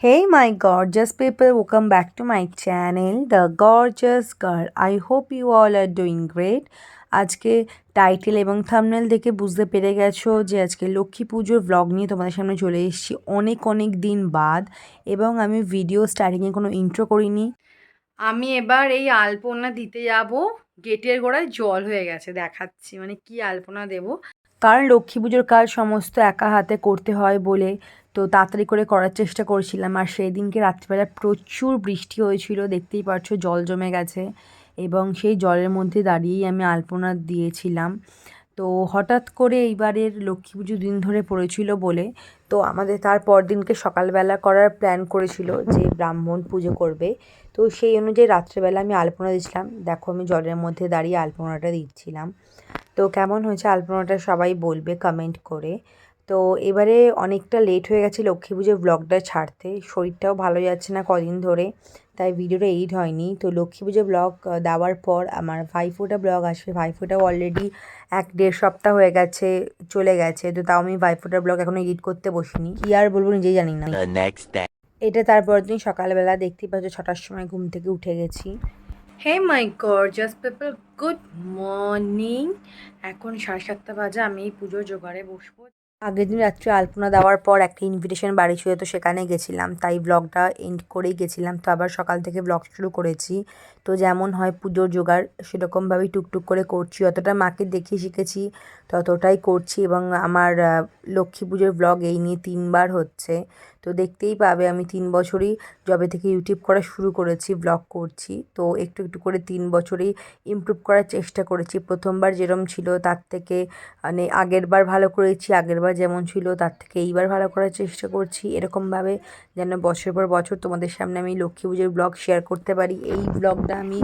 Hey, my gorgeous people, welcome back to my channel, The Gorgeous Girl. I hope you all are doing great. আজকে title এবং thumbnail দেখে বুঝতে পেরে গেছো যে আজকে লক্ষ্মী পুজোর ব্লগ নিয়ে তোমাদের সামনে চলে এসেছি অনেক অনেক দিন বাদ এবং আমি ভিডিও স্টার্টিংয়ে কোনো ইন্ট্রো করিনি আমি এবার এই আলপনা দিতে যাব গেটের গোড়ায় জল হয়ে গেছে দেখাচ্ছি মানে কি আলপনা দেব কারণ লক্ষ্মী পুজোর কাজ সমস্ত একা হাতে করতে হয় বলে তো তাড়াতাড়ি করে করার চেষ্টা করছিলাম। আর সেই দিনকে রাত্রিবেলা প্রচুর বৃষ্টি হয়েছিল, দেখতেই পাচ্ছ জল জমে গেছে এবং সেই জলের মধ্যে দাঁড়িয়েই আমি আলপনা দিয়েছিলাম। তো হঠাৎ করে এইবারের লক্ষ্মী পুজো দিন ধরে পড়েছিল বলে, তো আমাদের তার পর দিনকে সকালবেলা করার প্ল্যান করেছিল যে ব্রাহ্মণ পুজো করবে। তো সেই অনুযায়ী রাত্রেবেলা আমি আলপনা দিয়েছিলাম। দেখো আমি জলের মধ্যে দাঁড়িয়ে আলপনাটা দিচ্ছিলাম। তো কেমন হয়েছে আলপনাটা সবাই বলবে কমেন্ট করে। তো এবারে অনেকটা লেট হয়ে গেছে লক্ষ্মী পুজোর ব্লগটা ছাড়তে। শরীরটাও ভালো যাচ্ছে না কদিন ধরে তাই ভিডিওটা এইট হয়নি। তো লক্ষ্মী পুজো ব্লগ দেওয়ার পর আমার ভাইফোঁটা ব্লগ আসবে। ভাইফোঁটাও অলরেডি এক দেড় সপ্তাহ হয়ে গেছে চলে গেছে। তো তাও আমি ভাইফোঁটার ব্লগ এখনও এডিট করতে বসিনি। কি আর বলব নিজেই জানি না। এটা তারপর দিন সকালবেলা দেখতেই পাচ্ছ ছটার সময় ঘুম থেকে উঠে গেছি। Hey my gorgeous people good morning এখন সাড়ে সাতটা বাজে আমি পুজোর জোগাড়ে বসবো। আগের দিন রাত্রে আলপনা দেওয়ার পর একটা ইনভিটেশন বাড়ি ছিল, তো সেখানে গেছিলাম। তাই ব্লগটা এন্ড করেই গেছিলাম। তো আবার সকাল থেকে ব্লগ শুরু করেছি। তো যেমন হয় পুজোর জোগাড়, সেরকমভাবেই টুকটুক করে করছি। যতটা মাকে দেখে শিখেছি, ততটাই করছি এবং আমার লক্ষ্মী পুজোর ব্লগ এই নিয়ে তিনবার হচ্ছে। তো দেখতেই পাবে, আমি তিন বছরই যবে থেকে ইউটিউব করা শুরু করেছি ব্লগ করছি। তো একটু একটু করে তিন বছরেই ইমপ্রুভ করার চেষ্টা করেছি। প্রথমবার যেরম ছিল, তার থেকে মানে আগের বার ভালো করেছি আগের বার যেমন ছিল, তার থেকে এইবার ভালো করার চেষ্টা করছি। এরকমভাবে যেন বছর পর বছর তোমাদের সামনে আমি লক্ষ্মী পুজোর ব্লগ শেয়ার করতে পারি। এই ব্লগটা আমি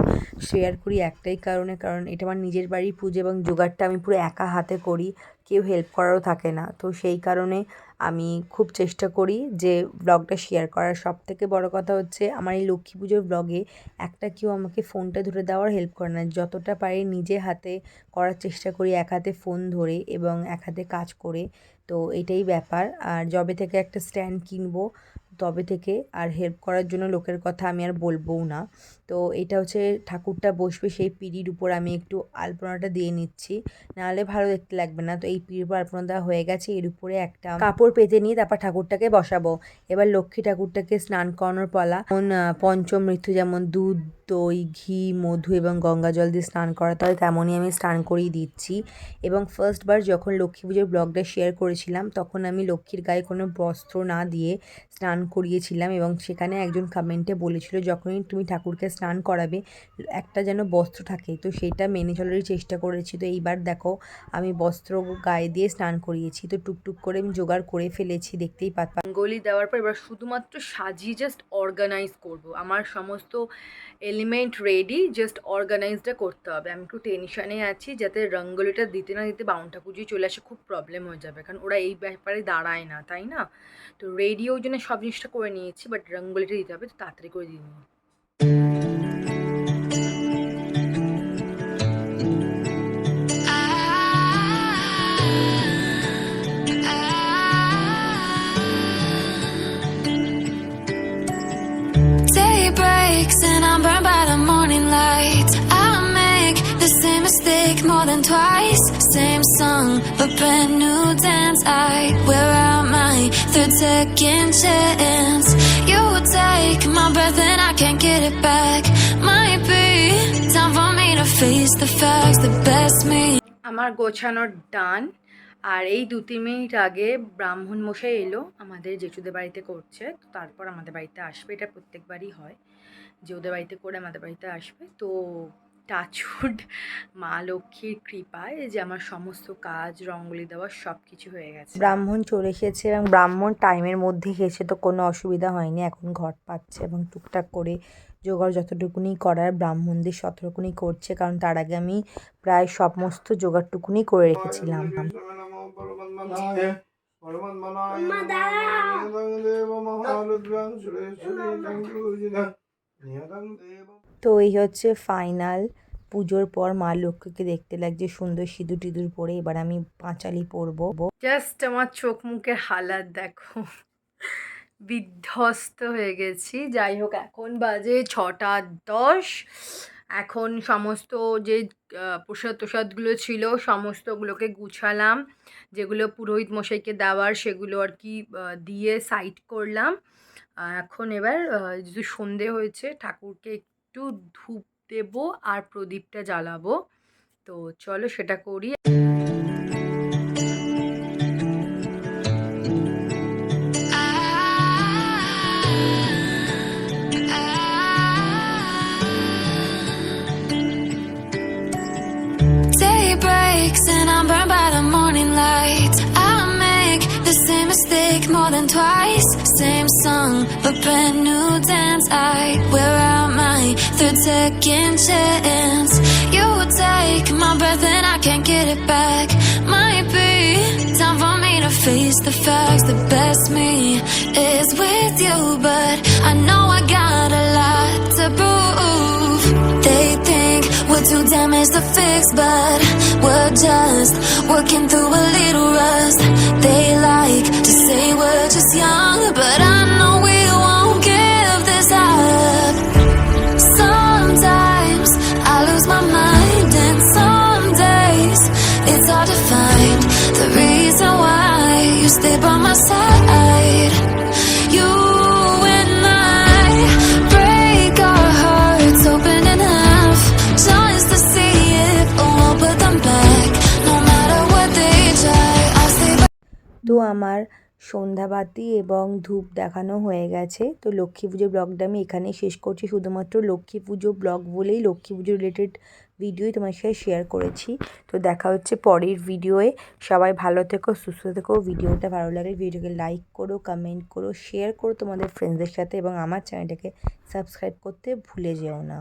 শেয়ার করি একটাই কারণে, কারণ এটা আমার নিজের বাড়ির পুজো এবং জোগাড়টা আমি পুরো একা হাতে করি। কেউ হেল্প করারও থাকে না। তো সেই কারণে আমি খুব চেষ্টা করি যে ব্লগটা শেয়ার করার। সব থেকে বড়ো কথা হচ্ছে আমার এই লক্ষ্মী পুজোর ব্লগে একটা কেউ আমাকে ফোনটা ধরে দেওয়ার হেল্প করে না। যতটা পারি নিজে হাতে করার চেষ্টা করি, এক হাতে ফোন ধরে এবং এক হাতে কাজ করে। তো এটাই ব্যাপার। আর জবে থেকে একটা স্ট্যান্ড কিনবো তবে থেকে আর হেল্প করার জন্য লোকের কথা আমি আর বলবোও না। তো এটা হচ্ছে ঠাকুরটা বসবে সেই পিঁড়ির উপর, আমি একটু আলপনাটা দিয়ে নিচ্ছি। নাহলে ভালো দেখতে লাগবে না। তো এই পিঁড়ির উপর আলপনা দেওয়া হয়ে গেছে, এর উপরে একটা কাপড় পেতে নিয়ে তারপর ঠাকুরটাকে বসাবো। এবার লক্ষ্মী ঠাকুরটাকে স্নান করানোর পালা। পঞ্চম মৃত্যু যেমন দুধ, দই, ঘি, মধু এবং গঙ্গা জল দিয়ে স্নান করাতে হয়, তেমনই আমি স্নান করিয়ে দিচ্ছি। এবং ফার্স্টবার যখন লক্ষ্মী পুজোর ব্লগটা শেয়ার করেছিলাম, তখন আমি লক্ষ্মীর গায়ে কোনো বস্ত্র না দিয়ে স্নান করিয়েছিলাম এবং সেখানে একজন কমেন্টে বলেছিল, যখনই তুমি ঠাকুরকে স্নান করাবে, একটা যেন বস্ত্র থাকে। তো সেটা মেনে চলারই চেষ্টা করেছি। তো এইবার দেখো, আমি বস্ত্র গায়ে দিয়ে স্নান করিয়েছি। তো টুকটুক করে আমি জোগাড় করে ফেলেছি, দেখতেই পাত রঙ্গোলি দেওয়ার পর এবার শুধুমাত্র সাজিয়ে জাস্ট অর্গানাইজ করব। আমার সমস্ত এলিমেন্ট রেডি জাস্ট অর্গানাইজটা করতে হবে। আমি একটু টেনশনে আছি যাতে রঙ্গোলিটা দিতে না দিতে বাউনটা পুজোয় চলে আসে, খুব প্রবলেম হয়ে যাবে। কারণ ওরা এই ব্যাপারে দাঁড়ায় না, তাই না? তো রেডিও জন্য সব জিনিসটা করে নিয়েছি বাট রঙ্গোলিটা দিতে হবে, তো তাড়াতাড়ি করে দিই And I'm burned by the. Twice. Same song, but brand new dance. I wear out my third second chance. You take my breath and I can't get it back. Might be time for me to face the facts. The best me. আমার গোছানোর ডান আর এই দু তিন minute আগে ব্রাহ্মণ মশাই এলো আমাদের জেঠুদের বাড়িতে করছে তারপর আমাদের বাড়িতে আসবে এটা প্রত্যেকবারই হয় যে ওদের বাড়িতে করে আমাদের বাড়িতে আসবে তো টাচুড মা লক্ষ্মীর কৃপায় যে আমার সমস্ত কাজ রঙ্গলি দেওয়া সব কিছু হয়ে গেছে। ব্রাহ্মণ চলে এসেছে এবং ব্রাহ্মণ টাইমের মধ্যে এসে তো কোনো অসুবিধা হয়নি এখন ঘট পাচ্ছে এবং টুকটাক করে জোগাড় যতটুকুনি করার ব্রাহ্মণদের ততটুকুনি করছে কারণ তার আগে আমি প্রায় সমস্ত জোগাড়টুকুনি করে রেখেছিলাম। তো এই হচ্ছে ফাইনাল পুজোর পর মা লক্ষ্মীকে দেখতে লাগছে সুন্দর সিঁদুর টিঁদুর পরে। এবার আমি পাঁচালি পরবো। জাস্ট আমার চোখ মুখের হালাত দেখো। বিধ্বস্ত হয়ে গেছি। যাই হোক, এখন বাজে ছটা দশ। এখন সমস্ত যে প্রসাদ তোসাদগুলো ছিল, সমস্তগুলোকে গুছালাম। যেগুলো পুরোহিত মশাইকে দেওয়ার, সেগুলো আর কি দিয়ে সাইড করলাম। এখন এবার যেহেতু সন্ধে হয়েছে, ঠাকুরকে একটু ধূপ দেবো আর প্রদীপটা জ্বালাবো তো চলো সেটা করি more than twice. Same song, but brand new dance. I wear out my third second chance. You take my breath and I can't get it back. Might be time for me to face the facts. The best me is with you, but I know I got a lot we're too damaged to fix, but we're just working through a little rust. They like to say we're just young, but I know we won't আমার সন্ধ্যাবাতি এবং ধূপ দেখানো হয়ে গেছে। তো লক্ষ্মী পুজো ব্লগটা আমি এখানেই শেষ করছি। শুধুমাত্র লক্ষ্মী পুজো ব্লগ বলেই লক্ষ্মী পুজো রিলেটেড ভিডিওই তোমার সাথে শেয়ার করেছি। তো দেখা হচ্ছে পরের ভিডিওয়ে সবাই ভালো থেকো, সুস্থ থেকো। ভিডিওটা ভালো লাগে ভিডিওকে লাইক করো কমেন্ট করো শেয়ার করো তোমাদের ফ্রেন্ডসদের সাথে এবং আমার চ্যানেলটাকে সাবস্ক্রাইব করতে ভুলে যেও না।